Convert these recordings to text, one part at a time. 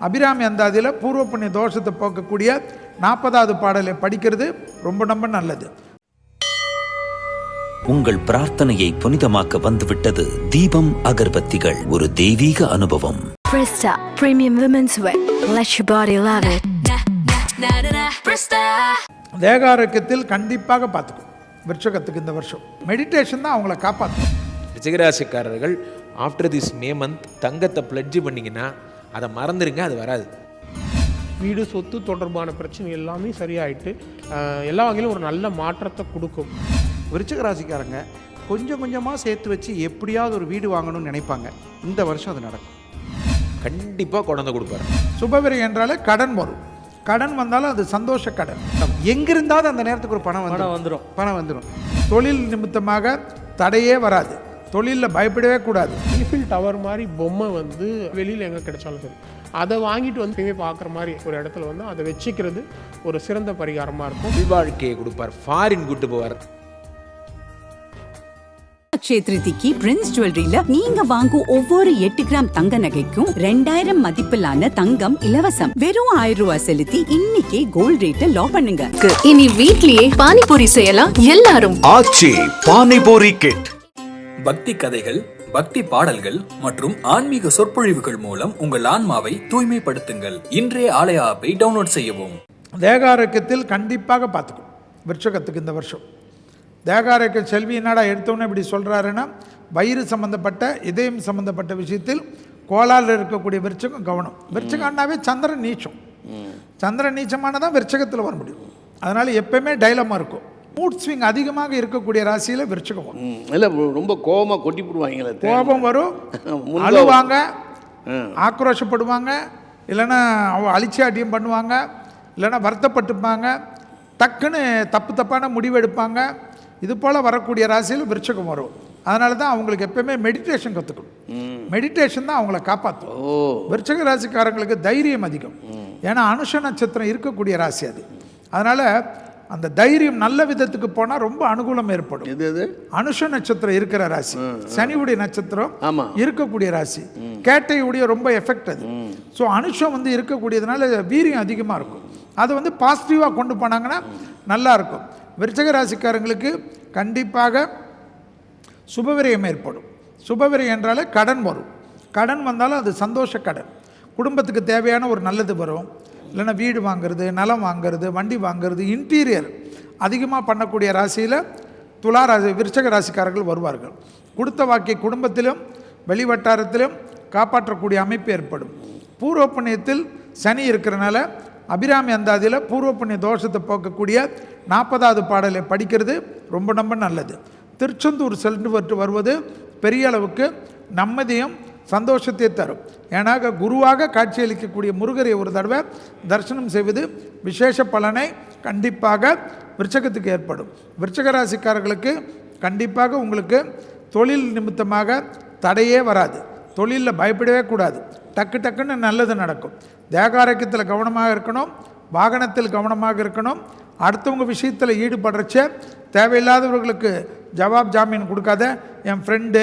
அபிராமி அந்தாதியில் பூர்வ புண்ணிய தோஷத்தை போக்கக்கூடிய நாற்பதாவது பாடலை படிக்கிறது ரொம்ப ரொம்ப நல்லது. உங்கள் பிரார்த்தனையை புனிதமாக்க வந்துவிட்டது தீபம் அகர்பத்திகள் ஒரு தெய்வீக அனுபவம். Presta Premium Women's Wear. Let your body love it. தேகாரோக்கியத்தில் கண்டிப்பாக பார்த்துக்கும் விருட்சகத்துக்கு இந்த வருஷம். மெடிடேஷன் தான் அவங்கள காப்பாற்றும் ரிஷகராசிக்காரர்கள் ஆஃப்டர் திஸ் மே மந்த் தங்கத்தை பிளட்ஜ் பண்ணிங்கன்னா அதை மறந்துடுங்க அது வராது. வீடு சொத்து தொடர்பான பிரச்சனை எல்லாமே சரியாயிட்டு எல்லா வகையிலும் ஒரு நல்ல மாற்றத்தை கொடுக்கும். விருச்சிக ராசிக்காரங்க கொஞ்சம் கொஞ்சமாக சேர்த்து வச்சு எப்படியாவது ஒரு வீடு வாங்கணும்னு நினைப்பாங்க. இந்த வருஷம் அது நடக்கும். கண்டிப்பாக குழந்தை கொடுப்பாரு. சுபவிரை என்றாலே கடன் வரும். கடன் வந்தாலும் அது சந்தோஷ கடன். எங்கிருந்தாவது அந்த நேரத்துக்கு ஒரு பணம் பணம் வந்துடும் பணம் வந்துடும் தொழில் நிமித்தமாக தடையே வராது. தொழிலில் பயப்படவே கூடாது. ஈஃபில் டவர் மாதிரி பொம்மை வந்து வெளியில் எங்கே கிடைச்சாலும் சரி அதை வாங்கிட்டு வந்து எப்பயுமே பார்க்குற மாதிரி ஒரு இடத்துல வந்து அதை வச்சுக்கிறது ஒரு சிறந்த பரிகாரமாக இருக்கும். வாழ்க்கையை கொடுப்பார் ஃபாரின் கூட்டு போவார். அக்ஷய திருதிக்கு பிரின்ஸ் ஜுவல்லரியில நீங்க வாங்கும் ஒவ்வொரு எட்டு கிராம் தங்க நகைக்கும் ரெண்டாயிரம் மதிப்பிலான தங்கம் இலவசம். வெறும் ஆயிரம் ரூபாய் செலுத்தி இன்னைக்கே கோல்ட் ரேட்டை லாக் பண்ணுங்க. இனி வீட்லயே பானிபூரி செய்யலாம். எல்லாரும் ஆச்சி பானிபூரி கிட் பக்தி கதைகள் பக்தி பாடல்கள் மற்றும் ஆன்மீக சொற்பொழிவுகள் மூலம் உங்கள் ஆன்மாவை தூய்மைப்படுத்துங்கள். இன்றைய ஆலய ஆப்பை டவுன்லோட் செய்யவும். தேகாரோக்கியத்தில் கண்டிப்பாக பார்த்துக்கும் விருட்சகத்துக்கு இந்த வருஷம். தேகாரோக்கிய செல்வி என்னடா எடுத்தோன்னே இப்படி சொல்கிறாருன்னா வயிறு சம்மந்தப்பட்ட இதயம் சம்மந்தப்பட்ட விஷயத்தில் கோளாறில் இருக்கக்கூடிய விருச்சகம் கவனம். விருச்சகம்னாவே சந்திரன் நீச்சம். சந்திரன் நீச்சமானதான் விருச்சகத்தில் வர முடியும். அதனால் எப்பயுமே டைலமாக இருக்கும். மூட் ஸ்விங் அதிகமாக இருக்கக்கூடிய ராசியில் விருச்சகம் வரும் இல்லை ரொம்ப கோவமாக கொட்டி போடுவாங்களே கோபம் வரும். அழுவாங்க ஆக்ரோஷப்படுவாங்க இல்லைன்னா அவ அழிச்சாட்டியம் பண்ணுவாங்க இல்லைன்னா வருத்தப்பட்டுப்பாங்க டக்குன்னு தப்பு தப்பான முடிவு எடுப்பாங்க. இது போல் வரக்கூடிய ராசியில் விருச்சகம் வரும். அதனால தான் அவங்களுக்கு எப்பயுமே மெடிடேஷன் கற்றுக்கணும் மெடிடேஷன் தான் அவங்கள காப்பாற்றும் விருச்சக ராசிக்காரங்களுக்கு தைரியம் அதிகம். ஏன்னா அனுஷ நட்சத்திரம் இருக்கக்கூடிய ராசி அது. அதனால் அந்த தைரியம் நல்ல விதத்துக்கு போனால் ரொம்ப அனுகூலம் ஏற்படும். எது எது? அனுஷ நட்சத்திரம் இருக்கிற ராசி. சனியுடைய நட்சத்திரம். இருக்கக்கூடிய ராசி. கேட்டையுடைய ரொம்ப எஃபெக்ட் அது. ஸோ அனுஷம் வந்து இருக்கக்கூடியதுனால வீரியம் அதிகமாக இருக்கும். அது வந்து பாசிட்டிவாக கொண்டு போனாங்கன்னா நல்லா இருக்கும். விருச்சக ராசிக்காரங்களுக்கு கண்டிப்பாக சுபவிரயம் ஏற்படும். சுபவிரயம் என்றாலே கடன் வரும். கடன் வந்தாலும் அது சந்தோஷ கடன். குடும்பத்துக்கு தேவையான ஒரு நல்லது வரும். இல்லைன்னா வீடு வாங்குறது நிலம் வாங்குறது வண்டி வாங்குறது இன்டீரியர் அதிகமாக பண்ணக்கூடிய ராசியில் துலா ராசி விருச்சக ராசிக்காரர்கள் வருவார்கள். கொடுத்த வாக்கிய குடும்பத்திலும் வெளிவட்டாரத்திலும் காப்பாற்றக்கூடிய அமைப்பு ஏற்படும். பூர்வ புண்ணியத்தில் சனி இருக்கிறனால அபிராமி அந்தாதியில் பூர்வ புண்ணிய தோஷத்தை போக்கக்கூடிய நாற்பதாவது பாடலை படிக்கிறது ரொம்ப ரொம்ப நல்லது. திருச்செந்தூர் சென்று வருவது பெரிய அளவுக்கு நம்மதியும் சந்தோஷத்தை தரும். ஏன்னா குருவாக காட்சியளிக்கக்கூடிய முருகரை ஒரு தடவை தரிசனம் செய்வது விசேஷ பலனை கண்டிப்பாக விருச்சகத்துக்கு ஏற்படும். விருச்சகராசிக்காரர்களுக்கு கண்டிப்பாக உங்களுக்கு தொழில் நிமித்தமாக தடையே வராது. தொழிலில் பயப்படவே கூடாது. டக்கு டக்குன்னு நல்லது நடக்கும். தேகாரோக்கியத்தில் கவனமாக இருக்கணும். வாகனத்தில் கவனமாக இருக்கணும். அடுத்தவங்க விஷயத்தில் ஈடுபடுறச்ச தேவையில்லாதவர்களுக்கு ஜவாப் ஜாமீன் கொடுக்காத என் ஃப்ரெண்டு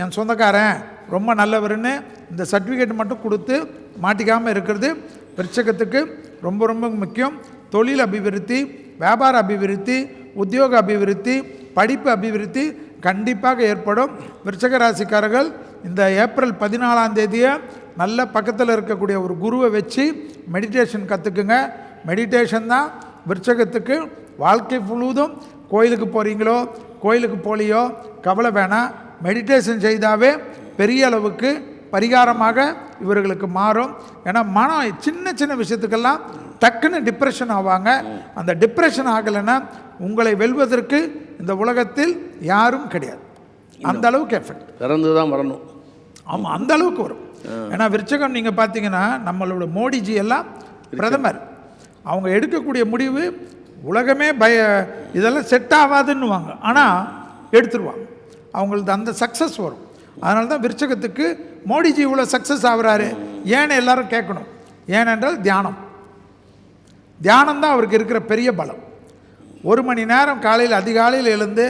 என் சொந்தக்காரன் ரொம்ப நல்லவர்னு இந்த சர்டிஃபிகேட் மட்டும் கொடுத்து மாட்டிக்காமல் இருக்கிறது விருச்சகத்துக்கு ரொம்ப ரொம்ப முக்கியம். தொழில் அபிவிருத்தி வியாபார அபிவிருத்தி உத்தியோக அபிவிருத்தி படிப்பு அபிவிருத்தி கண்டிப்பாக ஏற்படும். விருச்சக ராசிக்காரர்கள் இந்த ஏப்ரல் பதினாலாம் தேதியை நல்ல பக்கத்தில் இருக்கக்கூடிய ஒரு குருவை வச்சு மெடிடேஷன் கற்றுக்குங்க மெடிடேஷன் தான் விருச்சகத்துக்கு வாழ்க்கை முழுவதும் கோயிலுக்கு போகிறீங்களோ கோயிலுக்கு போலியோ கவலை வேணாம். மெடிடேஷன் செய்தாவே பெரிய அளவுக்கு பரிகாரமாக இவர்களுக்கு மாறும். ஏன்னா மனம் சின்ன சின்ன விஷயத்துக்கெல்லாம் டக்குன்னு டிப்ரெஷன் ஆவாங்க. அந்த டிப்ரெஷன் ஆகலைன்னா உங்களை வெல்வதற்கு இந்த உலகத்தில் யாரும் கிடையாது. அந்த அளவுக்கு எஃபெக்ட் திறந்து தான் வரணும். ஆமாம் அந்த அளவுக்கு வரும். ஏன்னா விருச்சகம் நீங்கள் பார்த்தீங்கன்னா நம்மளோட மோடிஜி எல்லாம் பிரதமர். அவங்க எடுக்கக்கூடிய முடிவு உலகமே பய இதெல்லாம் செட் ஆகாதுன்னுவாங்க. ஆனால் எடுத்துருவாங்க. அவங்களுக்கு அந்த சக்ஸஸ் வரும். அதனால தான் விருச்சகத்துக்கு மோடிஜி இவ்வளோ சக்ஸஸ் ஆகிறாரு. ஏன்னு எல்லாரும் கேட்கணும். ஏனென்றால் தியானம். தியானம் தான் அவருக்கு இருக்கிற பெரிய பலம். ஒரு மணி நேரம் காலையில் அதிகாலையில் எழுந்து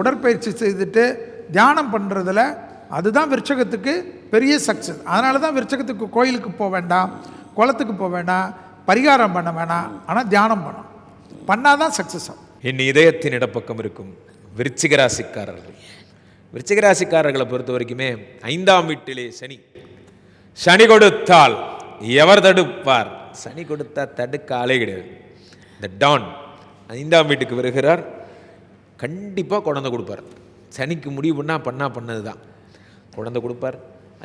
உடற்பயிற்சி செய்துட்டு தியானம் பண்ணுறதுல அதுதான் விருச்சகத்துக்கு பெரிய சக்ஸஸ் அதனால தான் விருச்சகத்துக்கு கோயிலுக்கு போக வேண்டாம் குளத்துக்கு போக வேண்டாம் பரிகாரம் பண்ண வேணாம். ஆனால் தியானம் பண்ணும் பண்ணால் தான் சக்ஸஸ் ஆகும். என் இதயத்தின் இடப்பக்கம் இருக்கும் விருச்சிக ராசிக்காரர்கள். விருச்சிக ராசிக்காரர்களை பொறுத்த வரைக்குமே ஐந்தாம் வீட்டிலே சனி. சனி கொடுத்தால் எவர் தடுப்பார்? சனி கொடுத்தா தடுக்க ஆளே கிடையாது. இந்த டான் ஐந்தாம் வீட்டுக்கு வருகிறார். கண்டிப்பாக குழந்தை கொடுப்பார். சனிக்கு முடிவு பண்ணால் பண்ணா பண்ணது தான் குழந்தை கொடுப்பார்.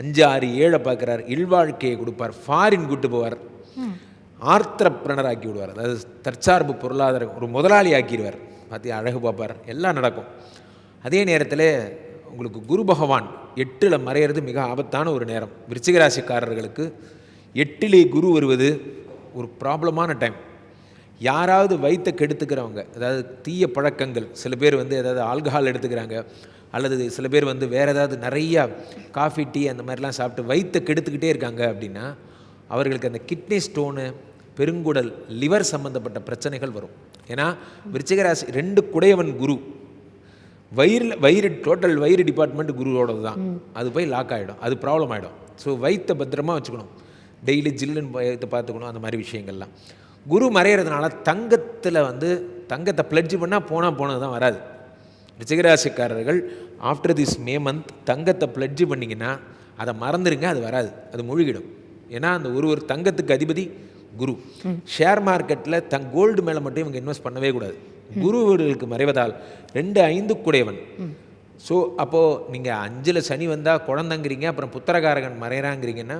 அஞ்சு ஆறு ஏழை பார்க்குறார். இல்வாழ்க்கையை கொடுப்பார். ஃபாரின் கூட்டு போவார். ஆர்த்திரப்பிரணர் ஆக்கி விடுவார். அதாவது தற்சார்பு பொருளாதார ஒரு முதலாளி ஆக்கிடுவார். பார்த்து அழகு பார்ப்பார். எல்லாம் நடக்கும். அதே நேரத்தில் உங்களுக்கு குரு பகவான் எட்டில் மறையிறது மிக ஆபத்தான ஒரு நேரம். விருச்சிகராசிக்காரர்களுக்கு எட்டிலே குரு வருவது ஒரு ப்ராப்ளமான டைம். யாராவது வைத்த கெடுத்துக்கிறவங்க அதாவது தீய பழக்கங்கள் சில பேர் வந்து ஏதாவது ஆல்கஹால் எடுத்துக்கிறாங்க அல்லது சில பேர் வந்து வேறு ஏதாவது நிறையா காஃபி டீ அந்த மாதிரிலாம் சாப்பிட்டு வைத்த கெடுத்துக்கிட்டே இருக்காங்க அப்படின்னா அவர்களுக்கு அந்த கிட்னி ஸ்டோனு பெருங்குடல் லிவர் சம்பந்தப்பட்ட பிரச்சனைகள் வரும். ஏன்னா விருச்சிகராசி ரெண்டு குடையவன் குரு. வயிறில் வயிறு டோட்டல் வயிறு டிபார்ட்மெண்ட் குருவோடது தான். அது போய் லாக் ஆகிடும் அது ப்ராப்ளம் ஆகிடும் ஸோ வயிற்றை பத்திரமா வச்சுக்கணும். டெய்லி ஜில்லுன்னு வயிற்றை பார்த்துக்கணும். அந்த மாதிரி விஷயங்கள்லாம். குரு மறையிறதுனால தங்கத்தில் வந்து தங்கத்தை பிளட்ஜ் பண்ணால் போனால் போனது தான் வராது. ரிச்சிகராசிக்காரர்கள் ஆஃப்டர் திஸ் மே மந்த் தங்கத்தை பிளட்ஜ் பண்ணிங்கன்னா அதை மறந்துடுங்க அது வராது. அது முழுகிடும். ஏன்னா அந்த ஒரு ஒரு தங்கத்துக்கு அதிபதி குரு. ஷேர் மார்க்கெட்டில் தங் கோல்டு மேலே மட்டும் இவங்க இன்வெஸ்ட் பண்ணவே கூடாது. குரு வீடுகளுக்கு மறைவதால் ரெண்டு ஐந்து குடையவன் ஸோ அப்போது நீங்கள் அஞ்சில் சனி வந்தால் குழந்தைங்கிறீங்க அப்புறம் புத்திரகாரகன் மறைகிறாங்கிறீங்கன்னா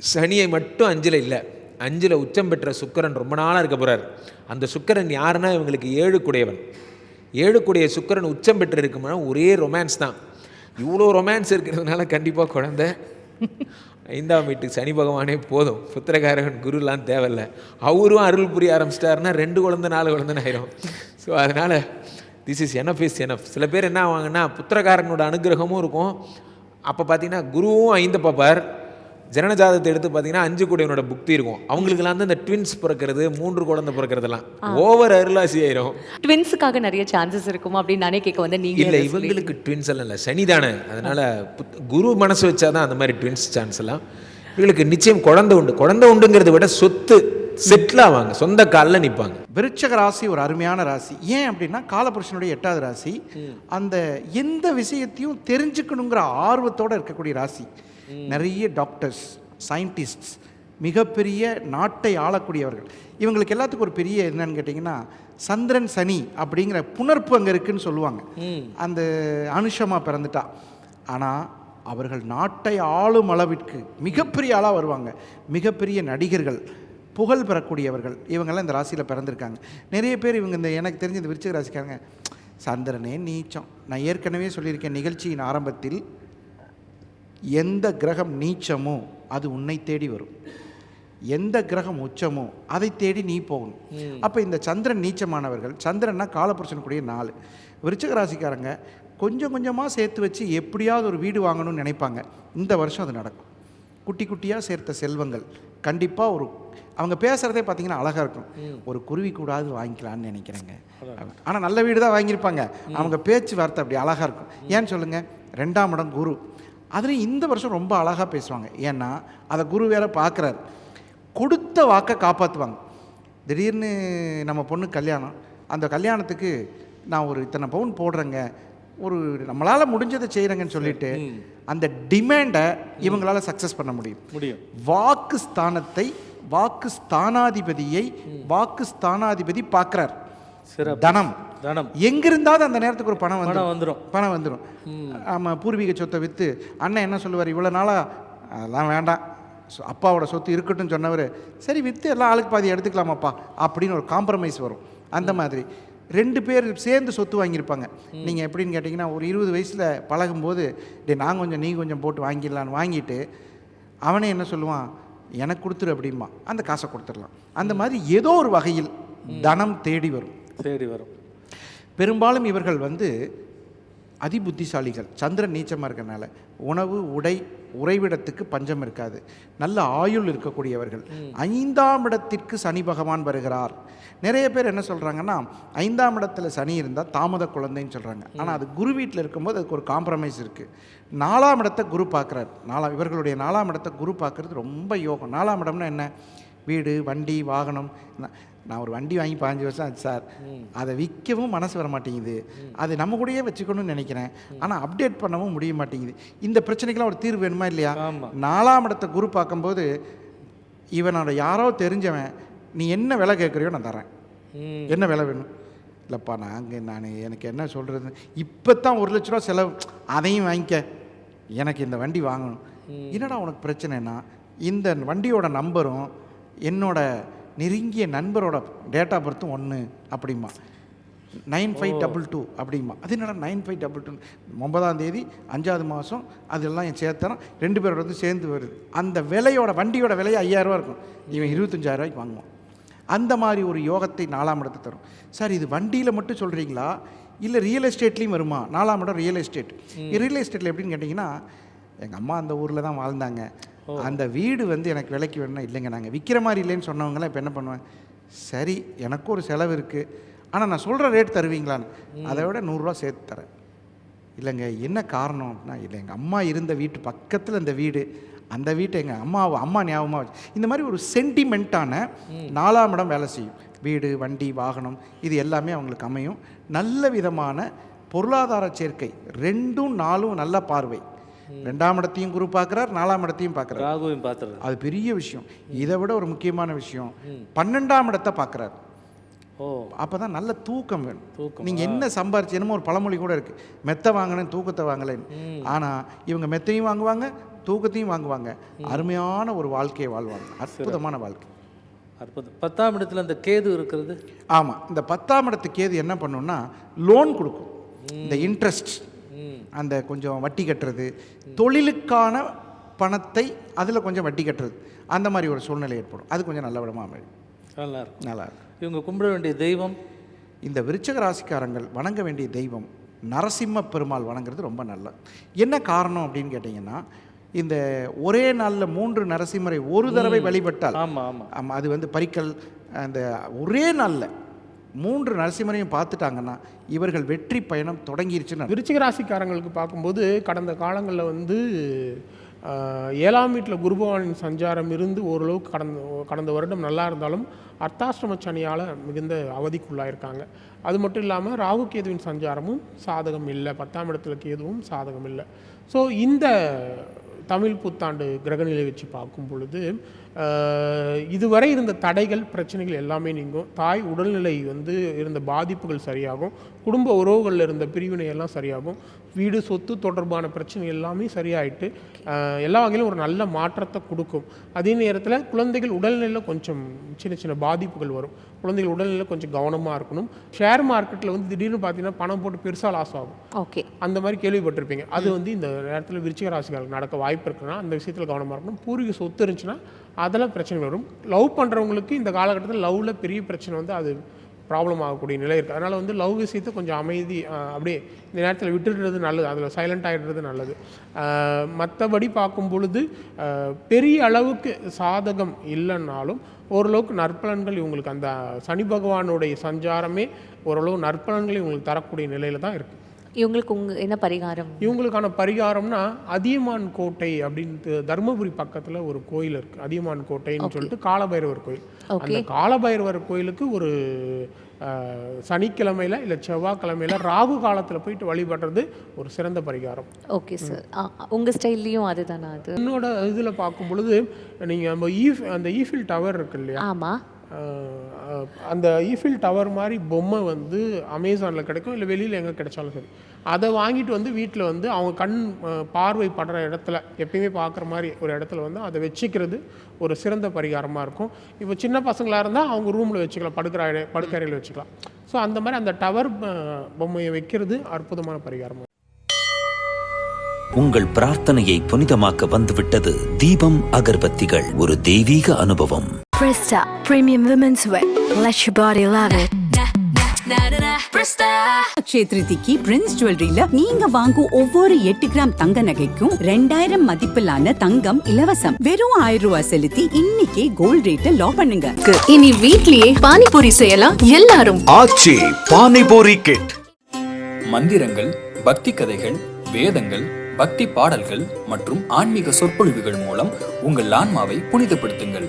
சனியை மட்டும் அஞ்சில் இல்லை. அஞ்சில் உச்சம் பெற்ற சுக்கிரன் ரொம்ப நாளாக இருக்க போகிறார் அந்த சுக்கரன் யாருன்னா இவங்களுக்கு ஏழு குடையவன் ஏழு குடைய சுக்கிரன் உச்சம் பெற்று இருக்குமா ஒரே ரொமான்ஸ் தான். இவ்வளோ ரொமான்ஸ் இருக்கிறதுனால கண்டிப்பாக குழந்தை ஐந்தாம் வீட்டுக்கு சனி பகவானே போதும். புத்திரகாரகன் குருலாம் தேவையில்ல. அவரும் அருள் புரிய ஆரம்பிச்சிட்டாருன்னா ரெண்டு குழந்தை நாலு குழந்தைன்னு ஆயிரும். ஸோ அதனால் this is enough is enough சில பேர் என்ன ஆவாங்கன்னா புத்திரகாரனோட அனுகிரகமும் இருக்கும். அப்போ பார்த்தீங்கன்னா குருவும் ஐந்து பார்ப்பார். ஜனனஜாதத்தை எடுத்து பார்த்தீங்கன்னா அஞ்சு கூடையனோட புக்தி இருக்கும். அவங்களுக்குலாம் வந்து இந்த ட்வின்ஸ் பிறக்கிறது மூன்று குழந்தை பிறக்கிறதெல்லாம் ஓவர் அருளாசி ஆயிரும் ட்வின்ஸுக்காக நிறைய சான்சஸ் இருக்குமா அப்படின்னு நானே கேட்க வந்தேன். நீங்க இல்லை இவங்களுக்கு ட்வின்ஸ் எல்லாம் இல்லை. சனி தானே. அதனால் குரு மனசு வச்சாதான் அந்த மாதிரி ட்வின்ஸ் சான்ஸ் எல்லாம். இவங்களுக்கு நிச்சயம் குழந்தை உண்டு. குழந்தை உண்டுங்கிறத விட சொத்து செட்டில் ஆவாங்க சொந்த காலில் நிற்பாங்க விருச்சக ராசி ஒரு அருமையான ராசி. ஏன் அப்படின்னா காலபுருஷனுடைய எட்டாவது ராசி. அந்த எந்த விஷயத்தையும் தெரிஞ்சுக்கணுங்கிற ஆர்வத்தோடு இருக்கக்கூடிய ராசி. நிறைய டாக்டர்ஸ் சயின்டிஸ்ட்ஸ் மிகப்பெரிய நாட்டை ஆளக்கூடியவர்கள். இவங்களுக்கு எல்லாத்துக்கும் ஒரு பெரிய என்னன்னு கேட்டிங்கன்னா சந்திரன் சனி அப்படிங்கிற புணர்ப்பு அங்கே இருக்குன்னு சொல்லுவாங்க. அந்த அனுஷமாக பிறந்துட்டா. ஆனால் அவர்கள் நாட்டை ஆளும் அளவிற்கு மிகப்பெரிய ஆளாக வருவாங்க. மிகப்பெரிய நடிகர்கள் புகழ் பெறக்கூடியவர்கள் இவங்கெல்லாம் இந்த ராசியில் பிறந்திருக்காங்க. நிறைய பேர் இவங்க இந்த எனக்கு தெரிஞ்ச இந்த விருச்சிக ராசிக்காரங்க சந்திரனே நீச்சம். நான் ஏற்கனவே சொல்லியிருக்கேன் நிகழ்ச்சியின் ஆரம்பத்தில் எந்த கிரகம் நீச்சமோ அது உன்னை தேடி வரும். எந்த கிரகம் உச்சமோ அதை தேடி நீ போகணும். அப்போ இந்த சந்திரன் நீச்சமானவர்கள் சந்திரன்னா காலபுருஷனுக்குரிய நாலு விருச்சிக ராசிக்காரங்க கொஞ்சம் கொஞ்சமாக சேர்த்து வச்சு எப்படியாவது ஒரு வீடு வாங்கணும்னு நினைப்பாங்க. இந்த வருஷம் அது நடக்கும். குட்டி குட்டியாக சேர்த்த செல்வங்கள். கண்டிப்பாக ஒரு அவங்க பேசுகிறதே பார்த்தீங்கன்னா அழகாக இருக்கும். ஒரு குருவி கூடாது வாங்கிக்கலான்னு நினைக்கிறேங்க. ஆனால் நல்ல வீடு தான் வாங்கியிருப்பாங்க. அவங்க பேச்சு வார்த்தை அப்படி அழகாக இருக்கும். ஏன்னு சொல்லுங்கள் ரெண்டாம் இடம் குரு. அதுலேயும் இந்த வருஷம் ரொம்ப அழகாக பேசுவாங்க. ஏன்னா அதை குரு வேற பார்க்குறாரு கொடுத்த வாக்கை காப்பாற்றுவாங்க திடீர்னு நம்ம பொண்ணு கல்யாணம். அந்த கல்யாணத்துக்கு நான் ஒரு இத்தனை பவுன் போடுறேங்க. ஒரு நம்மளால் முடிஞ்சதை செய்கிறேங்கன்னு சொல்லிட்டு அந்த டிமாண்டை இவங்களால சக்ஸஸ் பண்ண முடியும். முடியும். வாக்கு ஸ்தானத்தை வாக்கு ஸ்தானாதிபதியை வாக்கு ஸ்தானாதிபதி பார்க்குறார். தனம். தனம். எங்கிருந்தாவது அந்த நேரத்துக்கு ஒரு பணம் பணம் வந்துடும். பணம் வந்துடும் ஆமாம் பூர்வீக சொத்தை விற்று அண்ணன் என்ன சொல்லுவார் இவ்வளோ நாளாக அதெல்லாம் வேண்டாம். அப்பாவோட சொத்து இருக்கட்டும்னு சொன்னவர் சரி விற்று எல்லாம் ஆளுக்கு பாதி எடுத்துக்கலாமாப்பா அப்படின்னு ஒரு காம்ப்ரமைஸ் வரும். அந்த மாதிரி. ரெண்டு பேர் சேர்ந்து சொத்து வாங்கியிருப்பாங்க. நீங்கள் எப்படின்னு கேட்டிங்கன்னா ஒரு இருபது வயசில் பழகும்போது டே நான் கொஞ்சம் நீ கொஞ்சம் போட்டு வாங்கிடலான்னு வாங்கிட்டு அவனே என்ன சொல்லுவான் எனக்கு கொடுத்துரு அப்படிம்பா அந்த காசை கொடுத்துடலாம். அந்த மாதிரி ஏதோ ஒரு வகையில் தனம் தேடி வரும். தேடி வரும். பெரும்பாலும் இவர்கள் வந்து அதிபுத்திசாலிகள் சந்திரன் நீச்சமாக இருக்கறனால. உணவு உடை உறைவிடத்துக்கு பஞ்சம் இருக்காது. நல்ல ஆயுள் இருக்கக்கூடியவர்கள். ஐந்தாம் இடத்திற்கு சனி பகவான் வருகிறார். நிறைய பேர் என்ன சொல்கிறாங்கன்னா ஐந்தாம் இடத்துல சனி இருந்தால் தாமத குழந்தைன்னு சொல்கிறாங்க ஆனால் அது குரு வீட்டில் இருக்கும்போது அதுக்கு ஒரு காம்ப்ரமைஸ் இருக்குது நாலாம் இடத்தை குரு பார்க்குறார். நாலாம் இவர்களுடைய நாலாம் இடத்தை குரு பார்க்குறது ரொம்ப யோகம். நாலாம் இடம்னா என்ன? வீடு வண்டி வாகனம். நான் ஒரு வண்டி வாங்கி பாஞ்சு வருஷம் ஆச்சு சார். அதை விற்கவும் மனசு வர மாட்டேங்குது அதை நம்ம கூடயே வச்சுக்கணும்னு நினைக்கிறேன். ஆனால் அப்டேட் பண்ணவும் முடிய மாட்டேங்குது. இந்த பிரச்சனைக்கெல்லாம் ஒரு தீர்வு வேணுமா இல்லையா? நாலாம் இடத்தை குரு பார்க்கும்போது இவனோட யாரோ தெரிஞ்சவன் நீ என்ன விலை கேட்குறியோ நான் தரேன் என்ன விலை வேணும்? இல்லைப்பா நான் அங்கே நான் எனக்கு என்ன சொல்கிறது இப்போ தான் ஒரு லட்ச ரூபா செலவு. அதையும் வாங்கிக்க. எனக்கு இந்த வண்டி வாங்கணும். என்னடா உனக்கு பிரச்சனைனா இந்த வண்டியோட நம்பரும் என்னோட நெருங்கிய நண்பரோட டேட் ஆஃப் பர்த்தும் ஒன்று அப்படிமா நைன் ஃபைவ் டபுள் டூ அப்படிமா அது என்னடா நைன் ஃபைவ் டபுள் டூ? ஒன்பதாம் தேதி அஞ்சாவது மாதம் அதெல்லாம் என் சேர்த்தனா. ரெண்டு பேரோட வந்து சேர்ந்து வருது. அந்த விலையோட வண்டியோட விலை ஐயாயிரரூவா இருக்கும். இவன் இருபத்தஞ்சாயிரம் ரூபாய்க்கு வாங்குவான். அந்த மாதிரி ஒரு யோகத்தை நாலாம் இடத்தை தரும். சார் இது வண்டியில் மட்டும் சொல்கிறீங்களா இல்லை ரியல் எஸ்டேட்லேயும் வருமா? நாலாம் இடம் ரியல் எஸ்டேட் ரியல் எஸ்டேட்டில் எப்படின்னு கேட்டிங்கன்னா எங்கள் அம்மா அந்த ஊரில் தான் வாழ்ந்தாங்க. அந்த வீடு வந்து எனக்கு விலைக்கு வேணும்னா இல்லைங்க. நாங்கள் விற்கிற மாதிரி இல்லைன்னு சொன்னவங்களாம் இப்போ என்ன பண்ணுவேன் சரி எனக்கும் ஒரு செலவு இருக்குது ஆனால் நான் சொல்கிற ரேட் தருவீங்களான்னு. அதை விட நூறுரூவா சேர்த்து தரேன். இல்லைங்க என்ன காரணம் அப்படின்னா இல்லை எங்கள் அம்மா இருந்த வீட்டு பக்கத்தில் இந்த வீடு அந்த வீட்டை எங்கள் அம்மா அம்மா ஞாபகமாக வச்சு இந்த மாதிரி ஒரு சென்டிமெண்ட்டான நாலாம் இடம் வேலை செய்யும். வீடு வண்டி வாகனம் இது எல்லாமே அவங்களுக்கு அமையும். நல்ல விதமான பொருளாதார சேர்க்கை ரெண்டும் நாலும் நல்ல பார்வை. ரெண்டாம் இடத்தையும் குரு பார்க்குறார் நாலாம் இடத்தையும் பார்க்குறார். ராகுவையும் பார்த்துறது அது பெரிய விஷயம். இதை விட ஒரு முக்கியமான விஷயம் பன்னெண்டாம் இடத்தை பார்க்குறாரு. ஓ. அப்போ தான் நல்ல தூக்கம் வேணும். தூக்கம், நீங்கள் என்ன சம்பாரிச்சு என்னமோ ஒரு பழமொழி கூட இருக்குது மெத்தை வாங்கினேன் தூக்கத்தை வாங்கலைன்னு. ஆனால் இவங்க மெத்தையும் வாங்குவாங்க தூக்கத்தையும் வாங்குவாங்க. அருமையான ஒரு வாழ்க்கையை வாழ்வாங்க. அற்புதமான வாழ்க்கை. அற்புதம். பத்தாம் இடத்துல அந்த கேது இருக்கிறது? ஆமாம் இந்த பத்தாம் இடத்து கேது என்ன பண்ணுன்னா லோன் கொடுக்கும். இந்த இன்ட்ரெஸ்ட் அந்த கொஞ்சம் வட்டி கட்டுறது. தொழிலுக்கான பணத்தை அதில் கொஞ்சம் வட்டி கட்டுறது. அந்த மாதிரி ஒரு சூழ்நிலை ஏற்படும். அது கொஞ்சம் நல்ல விடமாக அமையும். நல்லா இருக்கும் நல்லா இருக்கும். இவங்க கும்பிட வேண்டிய தெய்வம்? இந்த விருச்சக ராசிக்காரங்கள் வணங்க வேண்டிய தெய்வம் நரசிம்ம பெருமாள் வணங்குறது ரொம்ப நல்லது. என்ன காரணம் அப்படின்னு கேட்டிங்கன்னா இந்த ஒரே நாளில் மூன்று நரசிம்மரை ஒரு தடவை வழிபட்டால் ஆமாம் ஆமாம் ஆமாம் அது வந்து பரிக்கல் அந்த ஒரே நாளில் மூன்று நரசிம்மரையும் பார்த்துட்டாங்கன்னா இவர்கள் வெற்றி பயணம் தொடங்கிருச்சுன்னு விருச்சிக ராசிக்காரங்களுக்கு பார்க்கும்போது கடந்த காலங்களில் வந்து ஏழாம் வீட்டில் குருபவானின் சஞ்சாரம் இருந்து ஓரளவுக்கு கடந்த கடந்த வருடம் நல்லா இருந்தாலும் அர்த்தாஷ்டம சனியால் மிகுந்த அவதிக்குள்ளாயிருக்காங்க. அது மட்டும் இல்லாமல் ராகு கேதுவின் சஞ்சாரமும் சாதகம் இல்லை. பத்தாம் இடத்துல கேதுவும் சாதகம் இல்லை. ஸோ இந்த தமிழ் புத்தாண்டு கிரகநிலை வச்சு பார்க்கும் பொழுது இதுவரை இருந்த தடைகள் பிரச்சனைகள் எல்லாமே நீங்கும். தாய் உடல்நிலை வந்து இருந்த பாதிப்புகள் சரியாகும். குடும்ப உறவுகளில் இருந்த பிரிவினை எல்லாம் சரியாகும். வீடு சொத்து தொடர்பான பிரச்சனை எல்லாமே சரியாயிட்டு எல்லா வகையிலும் ஒரு நல்ல மாற்றத்தை கொடுக்கும். அதே நேரத்தில் குழந்தைகள் உடல்நிலையில் கொஞ்சம் சின்ன சின்ன பாதிப்புகள் வரும். குழந்தைகள் உடல்நிலையில் கொஞ்சம் கவனமாக இருக்கணும். ஷேர் மார்க்கெட்டில் வந்து திடீர்னு பார்த்தீங்கன்னா பணம் போட்டு பெருசாக லாஸ் ஆகும். ஓகே. அந்த மாதிரி கேள்விப்பட்டிருப்பீங்க. அது வந்து இந்த நேரத்தில் விருச்சிக ராசிக்காரர்களுக்கு நடக்க வாய்ப்பு இருக்குன்னா அந்த விஷயத்தில் கவனமாக இருக்கணும். பூர்வீக சொத்து இருந்துச்சுன்னா அதில் பிரச்சனை வரும். லவ் பண்ணுறவங்களுக்கு இந்த காலகட்டத்தில் லவ்வில் பெரிய பிரச்சனை வந்து அது ப்ராப்ளம் ஆகக்கூடிய நிலை இருக்குது அதனால் வந்து லவ் விஷயத்தை கொஞ்சம் அமைதி அப்படியே இந்த நேரத்தில் விட்டுடுறது நல்லது. அதில் சைலண்ட் ஆகிடுறது நல்லது. மற்றபடி பார்க்கும் பொழுது பெரிய அளவுக்கு சாதகம் இல்லைன்னாலும் ஓரளவுக்கு நற்பலன்கள் இவங்களுக்கு அந்த சனி பகவானுடைய சஞ்சாரமே ஓரளவு நற்பலன்களை இவங்களுக்கு தரக்கூடிய நிலையில் தான் இருக்குது இவங்களுக்கு உங்க என்ன பரிகாரம்? இவங்களுக்கான பரிகாரம்னா அதியமான் கோட்டை அப்படின்ட்டு தருமபுரி பக்கத்தில் ஒரு கோயில் இருக்குது அதியமான் கோட்டைன்னு சொல்லிட்டு காலபைரவர் கோயில். அந்த காலபைரவர் கோயிலுக்கு ஒரு சனிக்கிழமையில இல்லை செவ்வாய்க்கிழமையில ராகு காலத்தில் போயிட்டு வழிபடுறது ஒரு சிறந்த பரிகாரம். ஓகே சார் உங்க ஸ்டைல்லையும் அதுதானா அது? என்னோட இதில் பார்க்கும் பொழுது நீங்கள் நம்ம ஈஃப் அந்த ஈஃபில் டவர் இருக்கு இல்லையா? ஆமா. அஹ் அஹ் அந்த ஈஃபில் டவர் மாதிரி பொம்மை வந்து அமேசானில் கிடைக்கும் இல்லை வெளியில் எங்கே கிடைச்சாலும் சரி. அதை வாங்கிட்டு வந்து வீட்டில் வந்து அவங்க கண் பார்வை படுற இடத்துல எப்பயுமே பார்க்குற மாதிரி ஒரு இடத்துல வந்து அதை வச்சுக்கிறது ஒரு சிறந்த பரிகாரமாக இருக்கும். இப்போ சின்ன பசங்களாக இருந்தால் அவங்க ரூமில் வச்சுக்கலாம் படுக்கிற படுக்கறையில் வச்சுக்கலாம். ஸோ அந்த மாதிரி அந்த டவர் பொம்மையை வைக்கிறது அற்புதமான பரிகாரமாக உங்கள் பிரார்த்தனையை புனிதமாக்க வந்துவிட்டது தீபம் அகர்பத்திகள் ஒரு தெய்வீக அனுபவம். Presta Premium Women's Wear. Let your body love it. Akshaya திருதிக்கு Prince ஜுவல்லரியில நீங்க வாங்கும் ஒவ்வொரு எட்டு கிராம் தங்க நகைக்கும் ரெண்டாயிரம் மதிப்பிலான தங்கம் இலவசம். வெறும் ஆயிரம் ரூபாய் செலுத்தி இன்னைக்கே கோல்ட் ரேட்டை லாக் பண்ணுங்க. இனி வீட்லயே பானிபூரி செய்யலாம் எல்லாரும். ஆச்சி பானிபூரி கிட் மந்திரங்கள் பக்தி கதைகள் வேதங்கள் பக்தி பாடல்கள் மற்றும் ஆன்மீக சொற்பொழிவுகள் மூலம் உங்கள் ஆன்மாவை புனிதப்படுத்துங்கள்.